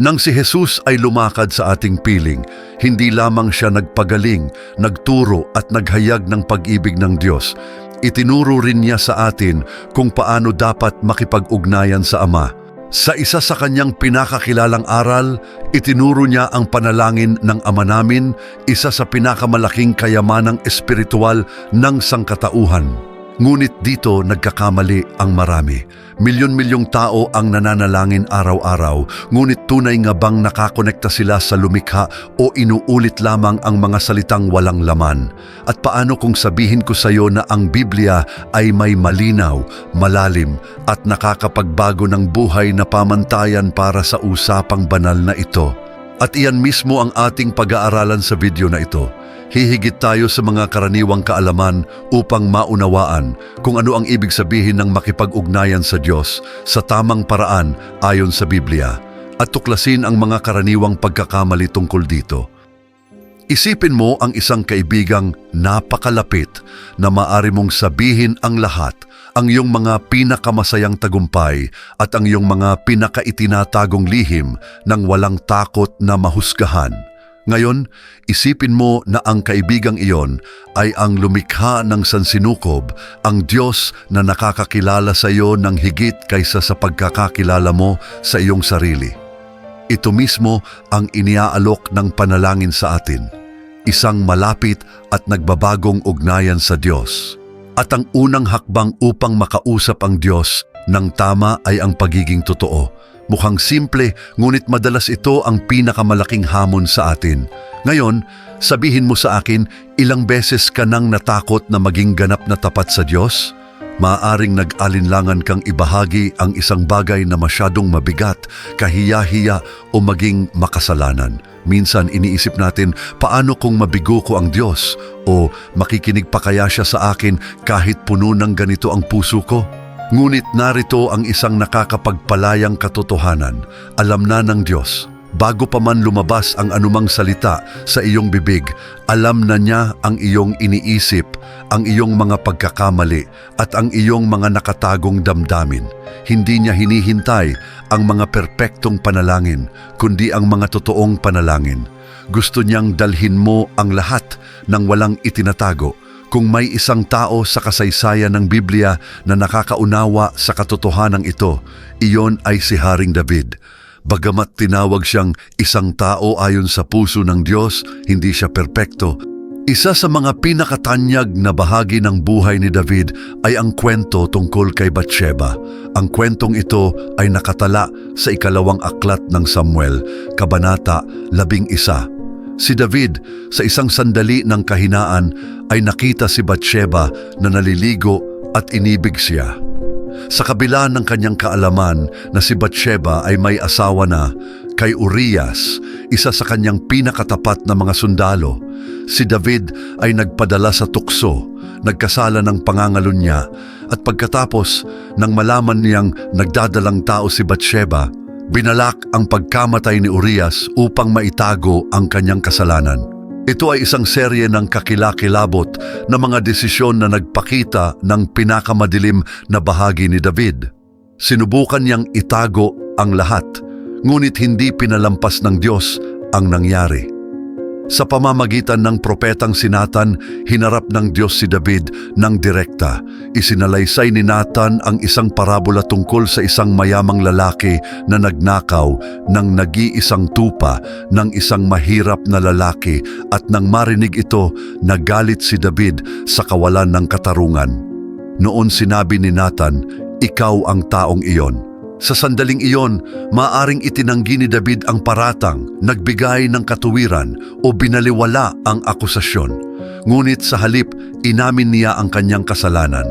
Nang si Jesus ay lumakad sa ating piling, hindi lamang siya nagpagaling, nagturo at naghayag ng pag-ibig ng Diyos. Itinuro rin niya sa atin kung paano dapat makipag-ugnayan sa Ama. Sa isa sa kanyang pinakakilalang aral, itinuro niya ang panalangin ng Ama namin, isa sa pinakamalaking kayamanang espiritual ng sangkatauhan. Ngunit dito nagkakamali ang marami. Milyon-milyong tao ang nananalangin araw-araw, ngunit tunay nga bang nakakonekta sila sa lumikha o inuulit lamang ang mga salitang walang laman? At paano kung sabihin ko sa iyo na ang Biblia ay may malinaw, malalim at nakakapagbago ng buhay na pamantayan para sa usapang banal na ito? At iyan mismo ang ating pag-aaralan sa video na ito. Hihigit tayo sa mga karaniwang kaalaman upang maunawaan kung ano ang ibig sabihin ng makipag-ugnayan sa Diyos sa tamang paraan ayon sa Biblia at tuklasin ang mga karaniwang pagkakamali tungkol dito. Isipin mo ang isang kaibigang napakalapit na maari mong sabihin ang lahat, ang iyong mga pinakamasayang tagumpay at ang iyong mga pinakaitinatagong lihim nang walang takot na mahusgahan. Ngayon, isipin mo na ang kaibigang iyon ay ang lumikha ng sansinukob, ang Diyos na nakakakilala sa iyo ng higit kaysa sa pagkakakilala mo sa iyong sarili. Ito mismo ang iniaalok ng panalangin sa atin, isang malapit at nagbabagong ugnayan sa Diyos. At ang unang hakbang upang makausap ang Diyos ng tama ay ang pagiging totoo. Mukhang simple, ngunit madalas ito ang pinakamalaking hamon sa atin. Ngayon, sabihin mo sa akin, ilang beses ka nang natakot na maging ganap na tapat sa Diyos? Maaring nag-alinlangan kang ibahagi ang isang bagay na masyadong mabigat, kahiya-hiya o maging makasalanan. Minsan iniisip natin, paano kung mabigo ko ang Diyos? O makikinig pa kaya siya sa akin kahit puno ng ganito ang puso ko? Ngunit narito ang isang nakakapagpalayang katotohanan. Alam na ng Diyos. Bago pa man lumabas ang anumang salita sa iyong bibig, alam na niya ang iyong iniisip, ang iyong mga pagkakamali at ang iyong mga nakatagong damdamin. Hindi niya hinihintay ang mga perpektong panalangin, kundi ang mga totoong panalangin. Gusto niyang dalhin mo ang lahat ng walang itinatago kung may isang tao sa kasaysayan ng Biblia na nakakaunawa sa katotohanan ito, iyon ay si Haring David. Bagamat tinawag siyang isang tao ayon sa puso ng Diyos, hindi siya perpekto. Isa sa mga pinakatanyag na bahagi ng buhay ni David ay ang kwento tungkol kay Bathsheba. Ang kwentong ito ay nakatala sa ikalawang aklat ng Samuel, Kabanata 11. Si David, sa isang sandali ng kahinaan, ay nakita si Bathsheba na naliligo at inibig siya. Sa kabila ng kanyang kaalaman na si Bathsheba ay may asawa na, kay Urias, isa sa kanyang pinakatapat na mga sundalo, si David ay nagpadala sa tukso, nagkasala ng pangangalun niya, at pagkatapos nang malaman niyang nagdadalang tao si Bathsheba, binalak ang pagkamatay ni Urias upang maitago ang kanyang kasalanan. Ito ay isang serye ng kakilakilabot na mga desisyon na nagpakita ng pinakamadilim na bahagi ni David. Sinubukan niyang itago ang lahat, ngunit hindi pinalampas ng Diyos ang nangyari. Sa pamamagitan ng propetang si Nathan, hinarap ng Diyos si David ng direkta. Isinalaysay ni Nathan ang isang parabola tungkol sa isang mayamang lalaki na nagnakaw ng nag-iisang tupa ng isang mahirap na lalaki at nang marinig ito, nagalit si David sa kawalan ng katarungan. Noon sinabi ni Nathan, ikaw ang taong iyon. Sa sandaling iyon, maaring itinanggi ni David ang paratang, nagbigay ng katuwiran o binaliwala ang akusasyon. Ngunit sa halip, inamin niya ang kanyang kasalanan.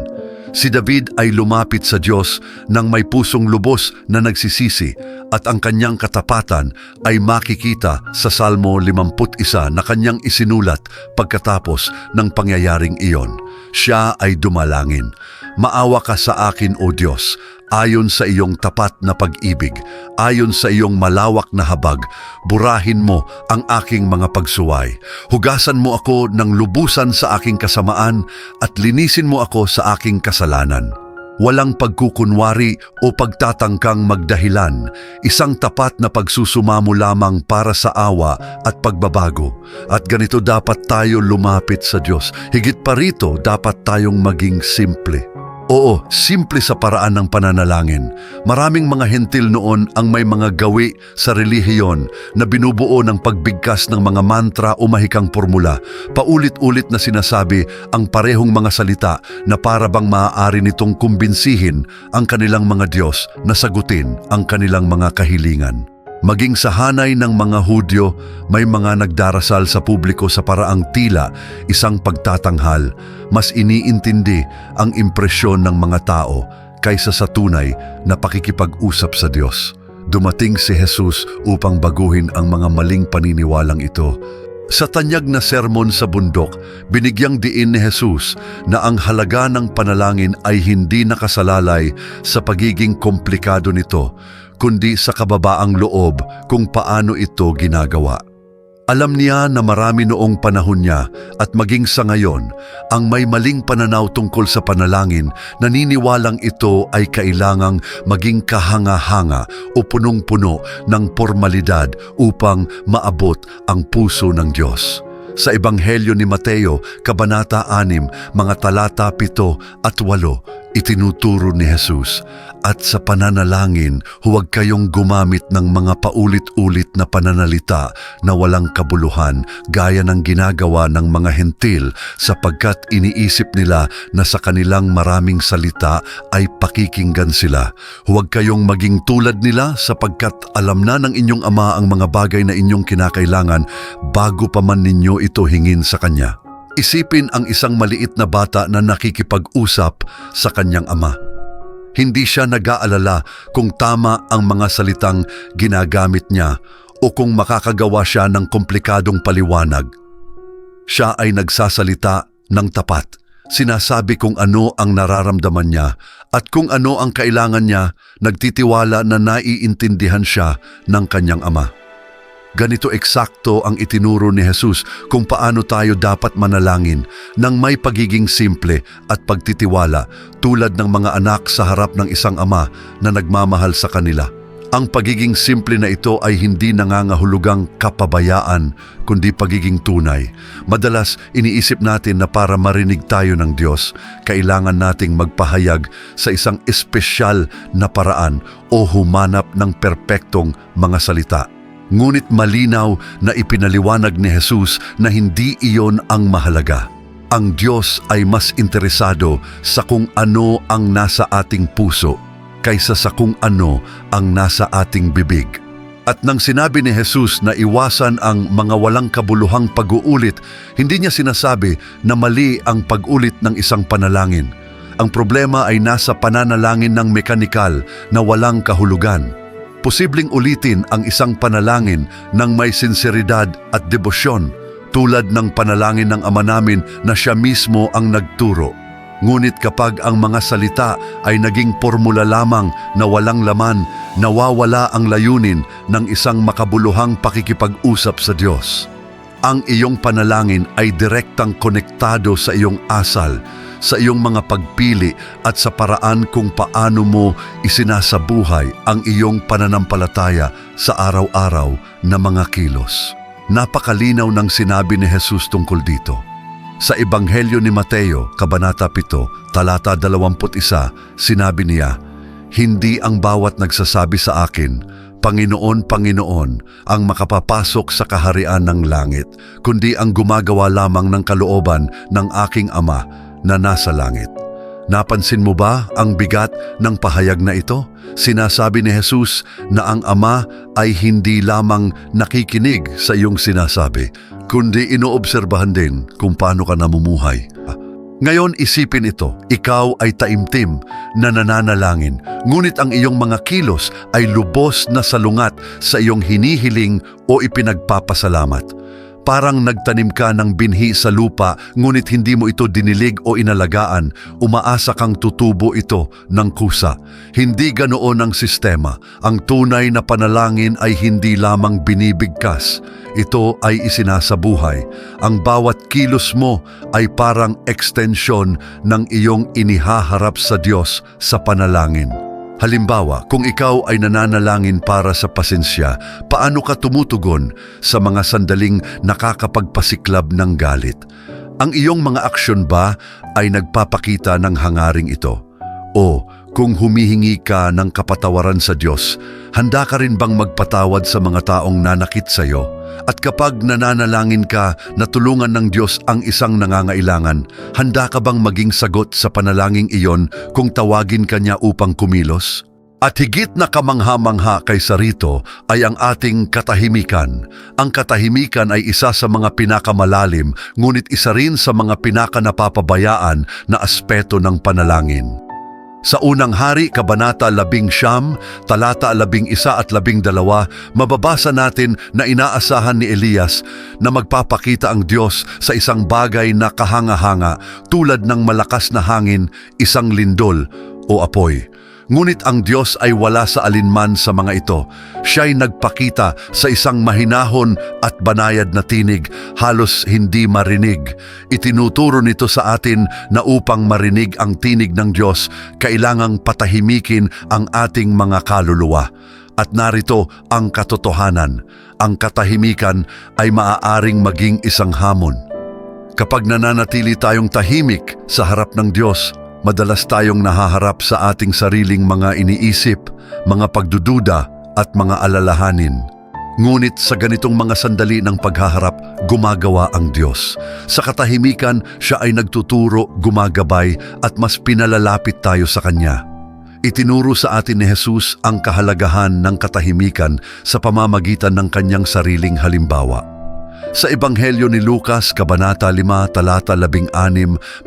Si David ay lumapit sa Diyos nang may pusong lubos na nagsisisi at ang kanyang katapatan ay makikita sa Salmo 51 na kanyang isinulat pagkatapos ng pangyayaring iyon. Siya ay dumalangin. Maawa ka sa akin, O Diyos, ayon sa iyong tapat na pag-ibig, ayon sa iyong malawak na habag, burahin mo ang aking mga pagsuway. Hugasan mo ako ng lubusan sa aking kasamaan at linisin mo ako sa aking kasalanan. Walang pagkukunwari o pagtatangkang magdahilan, isang tapat na pagsusumamo lamang para sa awa at pagbabago. At ganito dapat tayo lumapit sa Diyos. Higit pa rito, dapat tayong maging simple. Oo, simple sa paraan ng pananalangin. Maraming mga hentil noon ang may mga gawi sa relihiyon na binubuo ng pagbigkas ng mga mantra o mahikang formula. Paulit-ulit na sinasabi ang parehong mga salita na para bang maaari nitong kumbinsihin ang kanilang mga Diyos na sagutin ang kanilang mga kahilingan. Maging sa hanay ng mga Hudyo, may mga nagdarasal sa publiko sa paraang tila isang pagtatanghal. Mas iniintindi ang impresyon ng mga tao kaysa sa tunay na pakikipag-usap sa Diyos. Dumating si Jesus upang baguhin ang mga maling paniniwalang ito. Sa tanyag na sermon sa bundok, binigyang diin ni Jesus na ang halaga ng panalangin ay hindi nakasalalay sa pagiging komplikado nito, kundi sa kababaang loob kung paano ito ginagawa. Alam niya na marami noong panahon niya at maging sa ngayon, ang may maling pananaw tungkol sa panalangin, naniniwalang ito ay kailangang maging kahanga-hanga o punong-puno ng formalidad upang maabot ang puso ng Diyos. Sa Ebanghelyo ni Mateo, Kabanata 6, mga talata 7 at 8, itinuturo ni Jesus, At sa pananalangin, huwag kayong gumamit ng mga paulit-ulit na pananalita na walang kabuluhan gaya ng ginagawa ng mga hentil sapagkat iniisip nila na sa kanilang maraming salita ay pakikinggan sila. Huwag kayong maging tulad nila sapagkat alam na ng inyong ama ang mga bagay na inyong kinakailangan bago pa man ninyo ito hingin sa Kanya. Isipin ang isang maliit na bata na nakikipag-usap sa kanyang ama. Hindi siya nag-aalala kung tama ang mga salitang ginagamit niya o kung makakagawa siya ng komplikadong paliwanag. Siya ay nagsasalita ng tapat. Sinasabi kung ano ang nararamdaman niya at kung ano ang kailangan niya, nagtitiwala na naiintindihan siya ng kanyang ama. Ganito eksakto ang itinuro ni Jesus kung paano tayo dapat manalangin ng may pagiging simple at pagtitiwala tulad ng mga anak sa harap ng isang ama na nagmamahal sa kanila. Ang pagiging simple na ito ay hindi nangangahulugang kapabayaan kundi pagiging tunay. Madalas iniisip natin na para marinig tayo ng Diyos, kailangan nating magpahayag sa isang espesyal na paraan o humanap ng perpektong mga salita. Ngunit malinaw na ipinaliwanag ni Jesus na hindi iyon ang mahalaga. Ang Diyos ay mas interesado sa kung ano ang nasa ating puso kaysa sa kung ano ang nasa ating bibig. At nang sinabi ni Jesus na iwasan ang mga walang kabuluhang pag-uulit, hindi niya sinasabi na mali ang pag-ulit ng isang panalangin. Ang problema ay nasa pananalangin ng mekanikal na walang kahulugan. Posibleng ulitin ang isang panalangin ng may sinseridad at debosyon tulad ng panalangin ng ama namin na siya mismo ang nagturo. Ngunit kapag ang mga salita ay naging formula lamang na walang laman, nawawala ang layunin ng isang makabuluhang pakikipag-usap sa Diyos. Ang iyong panalangin ay direktang konektado sa iyong asal, sa iyong mga pagpili at sa paraan kung paano mo isinasabuhay ang iyong pananampalataya sa araw-araw na mga kilos. Napakalinaw ng sinabi ni Jesus tungkol dito. Sa Ebanghelyo ni Mateo, Kabanata 7, Talata 21, sinabi niya, Hindi ang bawat nagsasabi sa akin, Panginoon, Panginoon, ang makapapasok sa kaharian ng langit, kundi ang gumagawa lamang ng kalooban ng aking Ama na nasa langit. Napansin mo ba ang bigat ng pahayag na ito? Sinasabi ni Jesus na ang Ama ay hindi lamang nakikinig sa iyong sinasabi, kundi inoobserbahan din kung paano ka namumuhay. Ngayon isipin ito, ikaw ay taimtim na nananalangin, ngunit ang iyong mga kilos ay lubos na salungat sa iyong hinihiling o ipinagpapasalamat. Parang nagtanim ka ng binhi sa lupa ngunit hindi mo ito dinilig o inalagaan, umaasa kang tutubo ito ng kusa. Hindi ganoon ang sistema. Ang tunay na panalangin ay hindi lamang binibigkas. Ito ay isinasabuhay. Ang bawat kilos mo ay parang ekstensyon ng iyong inihaharap sa Diyos sa panalangin. Halimbawa, kung ikaw ay nananalangin para sa pasensya, paano ka tumutugon sa mga sandaling nakakapagpasiklab ng galit? Ang iyong mga aksyon ba ay nagpapakita ng hangaring ito? O kung humihingi ka ng kapatawaran sa Diyos, handa ka rin bang magpatawad sa mga taong nanakit sa iyo? At kapag nananalangin ka na tulungan ng Diyos ang isang nangangailangan, handa ka bang maging sagot sa panalangin iyon kung tawagin ka niya upang kumilos? At higit na kamangha-mangha kaysa rito ay ang ating katahimikan. Ang katahimikan ay isa sa mga pinakamalalim, ngunit isa rin sa mga pinakanapapabayaan na aspeto ng panalangin. Sa unang hari, Kabanata 11, talata 11 at 12, mababasa natin na inaasahan ni Elias na magpapakita ang Diyos sa isang bagay na kahanga-hanga tulad ng malakas na hangin, isang lindol o apoy. Ngunit ang Diyos ay wala sa alinman sa mga ito. Siya'y nagpakita sa isang mahinahon at banayad na tinig, halos hindi marinig. Itinuturo nito sa atin na upang marinig ang tinig ng Diyos, kailangang patahimikin ang ating mga kaluluwa. At narito ang katotohanan. Ang katahimikan ay maaaring maging isang hamon. Kapag nananatili tayong tahimik sa harap ng Diyos, madalas tayong nahaharap sa ating sariling mga iniisip, mga pagdududa at mga alalahanin. Ngunit sa ganitong mga sandali ng paghaharap, gumagawa ang Diyos. Sa katahimikan, siya ay nagtuturo, gumagabay at mas pinalalapit tayo sa Kanya. Itinuro sa atin ni Jesus ang kahalagahan ng katahimikan sa pamamagitan ng kanyang sariling halimbawa. Sa Ebanghelyo ni Lucas, Kabanata 5, Talata 16,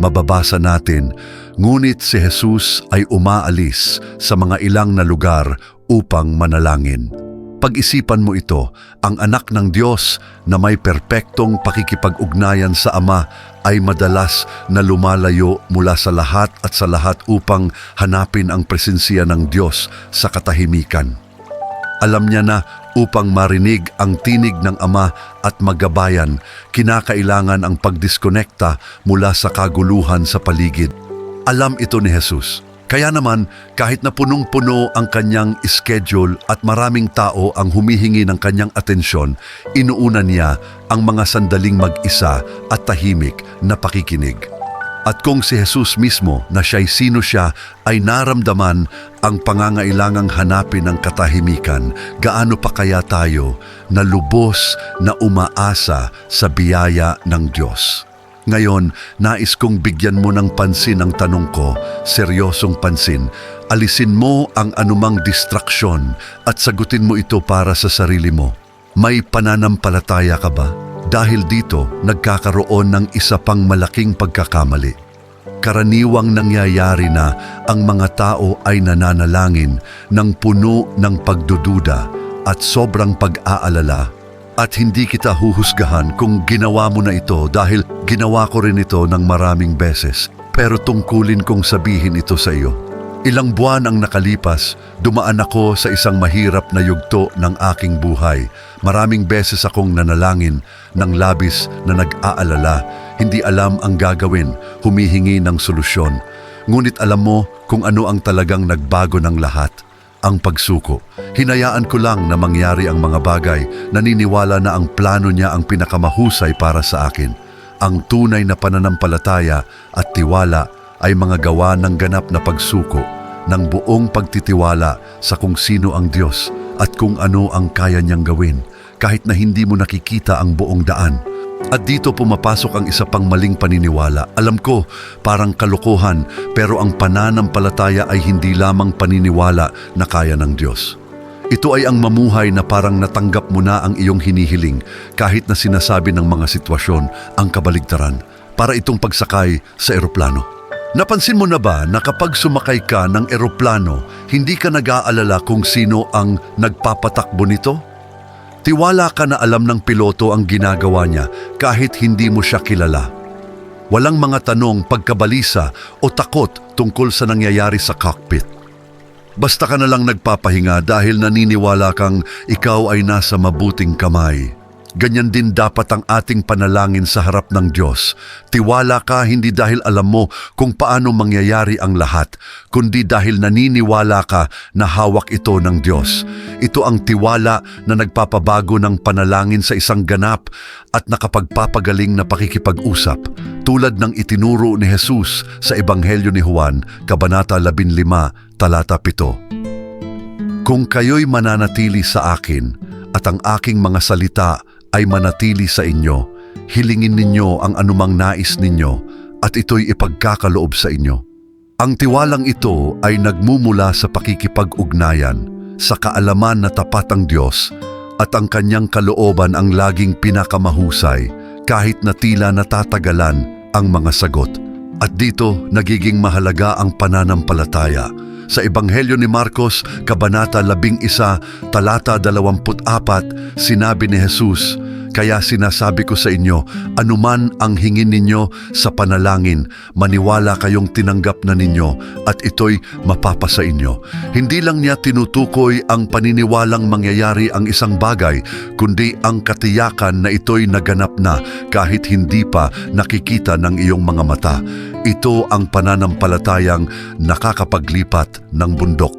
mababasa natin, Ngunit si Jesus ay umaalis sa mga ilang na lugar upang manalangin. Pag-isipan mo ito, ang anak ng Diyos na may perpektong pakikipag-ugnayan sa Ama ay madalas na lumalayo mula sa lahat at sa lahat upang hanapin ang presensya ng Diyos sa katahimikan. Alam niya na upang marinig ang tinig ng Ama at magabayan, kinakailangan ang pagdiskonekta mula sa kaguluhan sa paligid. Alam ito ni Jesus. Kaya naman, kahit na punong-puno ang kanyang schedule at maraming tao ang humihingi ng kanyang atensyon, inuuna niya ang mga sandaling mag-isa at tahimik na pakikinig. At kung si Jesus mismo na siya'y sino siya ay naramdaman ang pangangailangang hanapin ng katahimikan, gaano pa kaya tayo na lubos na umaasa sa biyaya ng Diyos? Ngayon, nais kong bigyan mo ng pansin ang tanong ko, seryosong pansin. Alisin mo ang anumang distraksyon at sagutin mo ito para sa sarili mo. May pananampalataya ka ba? Dahil dito, nagkakaroon ng isa pang malaking pagkakamali. Karaniwang nangyayari na ang mga tao ay nananalangin ng puno ng pagdududa at sobrang pag-aalala at hindi kita huhusgahan kung ginawa mo na ito dahil ginawa ko rin ito ng maraming beses. Pero tungkulin kong sabihin ito sa iyo. Ilang buwan ang nakalipas, dumaan ako sa isang mahirap na yugto ng aking buhay. Maraming beses akong nanalangin ng labis na nag-aalala, hindi alam ang gagawin, humihingi ng solusyon. Ngunit alam mo kung ano ang talagang nagbago ng lahat ang pagsuko. Hinayaan ko lang na mangyari ang mga bagay, naniniwala na ang plano niya ang pinakamahusay para sa akin. Ang tunay na pananampalataya at tiwala ay mga gawa ng ganap na pagsuko, ng buong pagtitiwala sa kung sino ang Diyos at kung ano ang kaya niyang gawin, kahit na hindi mo nakikita ang buong daan. At dito pumapasok ang isa pang maling paniniwala. Alam ko, parang kalokohan, pero ang pananampalataya ay hindi lamang paniniwala na kaya ng Diyos. Ito ay ang mamuhay na parang natanggap mo na ang iyong hinihiling kahit na sinasabi ng mga sitwasyon ang kabaligtaran para itong pagsakay sa eroplano. Napansin mo na ba na kapag sumakay ka ng eroplano, hindi ka nag-aalala kung sino ang nagpapatakbo nito? Tiwala ka na alam ng piloto ang ginagawa niya kahit hindi mo siya kilala. Walang mga tanong, pagkabalisa o takot tungkol sa nangyayari sa cockpit. Basta ka na lang nagpapahinga dahil naniniwala kang ikaw ay nasa mabuting kamay. Ganyan din dapat ang ating panalangin sa harap ng Diyos. Tiwala ka hindi dahil alam mo kung paano mangyayari ang lahat, kundi dahil naniniwala ka na hawak ito ng Diyos. Ito ang tiwala na nagpapabago ng panalangin sa isang ganap at nakapagpapagaling na pakikipag-usap, tulad ng itinuro ni Jesus sa Ebanghelyo ni Juan, Kabanata 15, Talata 7. Kung kayo'y mananatili sa akin at ang aking mga salita ay manatili sa inyo, hilingin ninyo ang anumang nais ninyo at ito'y ipagkakaloob sa inyo. Ang tiwalang ito ay nagmumula sa pakikipag-ugnayan, sa kaalaman na tapat ang Diyos at ang kanyang kalooban ang laging pinakamahusay kahit na tila natatagalan ang mga sagot. At dito nagiging mahalaga ang pananampalataya. Sa Ebanghelyo ni Marcos, Kabanata 11, Talata 24, sinabi ni Jesus, Kaya sinasabi ko sa inyo, anuman ang hingin ninyo sa panalangin, maniwala kayong tinanggap na ninyo at ito'y mapapasa inyo. Hindi lang niya tinutukoy ang paniniwalang mangyayari ang isang bagay, kundi ang katiyakan na ito'y naganap na kahit hindi pa nakikita ng iyong mga mata. Ito ang pananampalatayang nakakapaglipat ng bundok.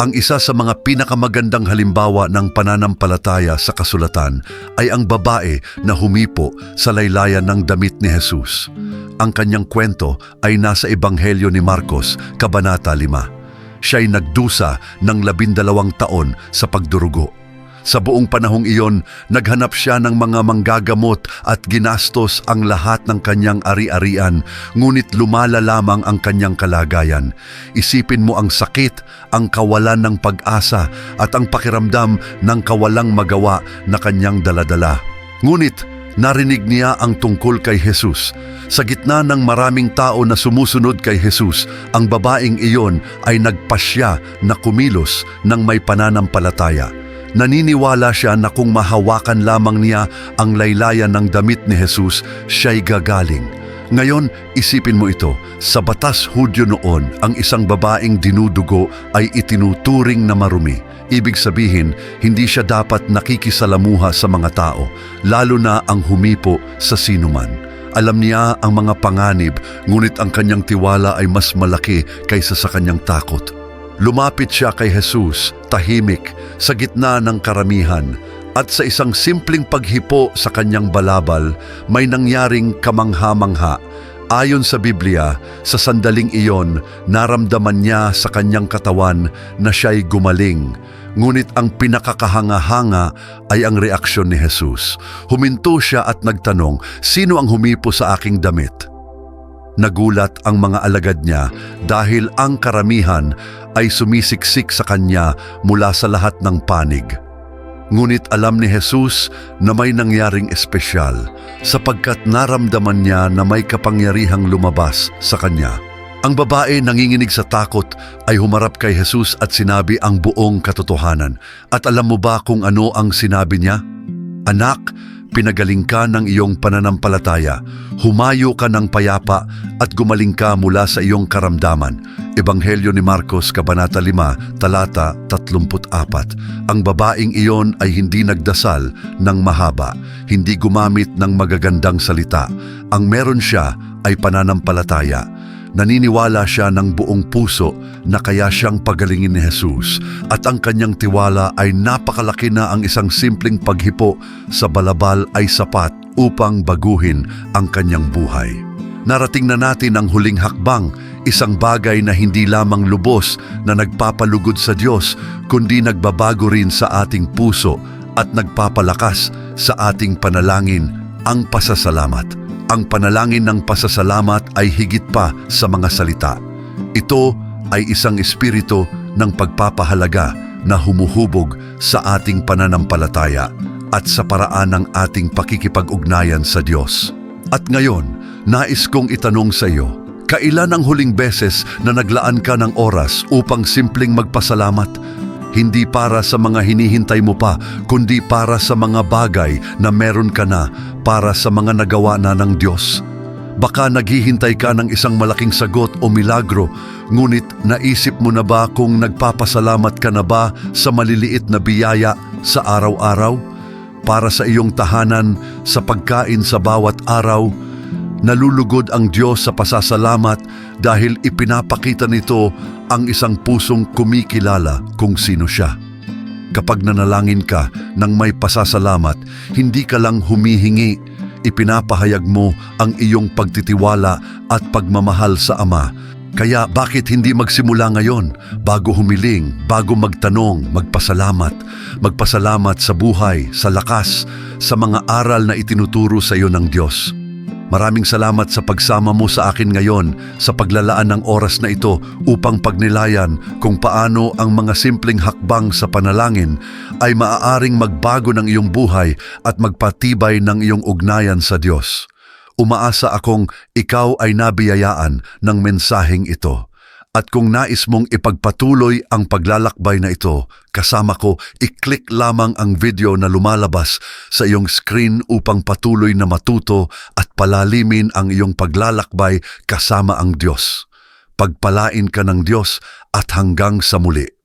Ang isa sa mga pinakamagandang halimbawa ng pananampalataya sa kasulatan ay ang babae na humipo sa laylayan ng damit ni Jesus. Ang kanyang kwento ay nasa Ebanghelyo ni Marcos, Kabanata 5. Siya'y nagdusa ng labindalawang taon sa pagdurugo. Sa buong panahong iyon, naghanap siya ng mga manggagamot at ginastos ang lahat ng kanyang ari-arian, ngunit lumala lamang ang kanyang kalagayan. Isipin mo ang sakit, ang kawalan ng pag-asa at ang pakiramdam ng kawalang magawa na kanyang daladala. Ngunit narinig niya ang tungkol kay Jesus. Sa gitna ng maraming tao na sumusunod kay Jesus, ang babaeng iyon ay nagpasya na kumilos ng may pananampalataya. Naniniwala siya na kung mahawakan lamang niya ang laylayan ng damit ni Jesus, siya'y gagaling. Ngayon, isipin mo ito, sa batas Hudyo noon, ang isang babaeng dinudugo ay itinuturing na marumi. Ibig sabihin, hindi siya dapat nakikisalamuha sa mga tao, lalo na ang humipo sa sinuman. Alam niya ang mga panganib, ngunit ang kanyang tiwala ay mas malaki kaysa sa kanyang takot. Lumapit siya kay Jesus, tahimik, sa gitna ng karamihan, at sa isang simpleng paghipo sa kanyang balabal, may nangyaring kamangha-mangha. Ayon sa Biblia, sa sandaling iyon, naramdaman niya sa kanyang katawan na siya'y gumaling. Ngunit ang pinakakahanga-hanga ay ang reaksyon ni Jesus. Huminto siya at nagtanong, Sino ang humipo sa aking damit? Nagulat ang mga alagad niya dahil ang karamihan ay sumisiksik sa kanya mula sa lahat ng panig. Ngunit alam ni Jesus na may nangyaring espesyal sapagkat naramdaman niya na may kapangyarihang lumabas sa kanya. Ang babae nanginginig sa takot ay humarap kay Jesus at sinabi ang buong katotohanan. At alam mo ba kung ano ang sinabi niya? Anak, pinagaling ka ng iyong pananampalataya, humayo ka ng payapa at gumaling ka mula sa iyong karamdaman. Ebanghelyo ni Marcos, Kabanata 5, Talata 34. Ang babaeng iyon ay hindi nagdasal ng mahaba, hindi gumamit ng magagandang salita. Ang meron siya ay pananampalataya. Naniniwala siya ng buong puso na kaya siyang pagalingin ni Jesus at ang kanyang tiwala ay napakalaki na ang isang simpleng paghipo sa balabal ay sapat upang baguhin ang kanyang buhay. Narating na natin ang huling hakbang, isang bagay na hindi lamang lubos na nagpapalugod sa Diyos, kundi nagbabago rin sa ating puso at nagpapalakas sa ating panalangin, ang pasasalamat. Ang panalangin ng pasasalamat ay higit pa sa mga salita. Ito ay isang espiritu ng pagpapahalaga na humuhubog sa ating pananampalataya at sa paraan ng ating pakikipag-ugnayan sa Diyos. At ngayon, nais kong itanong sa iyo, kailan ang huling beses na naglaan ka ng oras upang simpleng magpasalamat? Hindi para sa mga hinihintay mo pa, kundi para sa mga bagay na meron ka na, para sa mga nagawa na ng Diyos. Baka naghihintay ka ng isang malaking sagot o milagro, ngunit naisip mo na ba kung nagpapasalamat ka na ba sa maliliit na biyaya sa araw-araw? Para sa iyong tahanan, sa pagkain sa bawat araw, nalulugod ang Diyos sa pasasalamat dahil ipinapakita nito ang isang pusong kumikilala kung sino siya. Kapag nanalangin ka ng may pasasalamat, hindi ka lang humihingi, ipinapahayag mo ang iyong pagtitiwala at pagmamahal sa Ama. Kaya bakit hindi magsimula ngayon, bago humiling, bago magtanong, magpasalamat, magpasalamat sa buhay, sa lakas, sa mga aral na itinuturo sa iyo ng Diyos. Maraming salamat sa pagsama mo sa akin ngayon sa paglalaan ng oras na ito upang pagnilayan kung paano ang mga simpleng hakbang sa panalangin ay maaaring magbago ng iyong buhay at magpatibay ng iyong ugnayan sa Diyos. Umaasa akong ikaw ay nabiyayaan ng mensaheng ito. At kung nais mong ipagpatuloy ang paglalakbay na ito, kasama ko, i-click lamang ang video na lumalabas sa iyong screen upang patuloy na matuto at palalimin ang iyong paglalakbay kasama ang Diyos. Pagpalain ka ng Diyos at hanggang sa muli.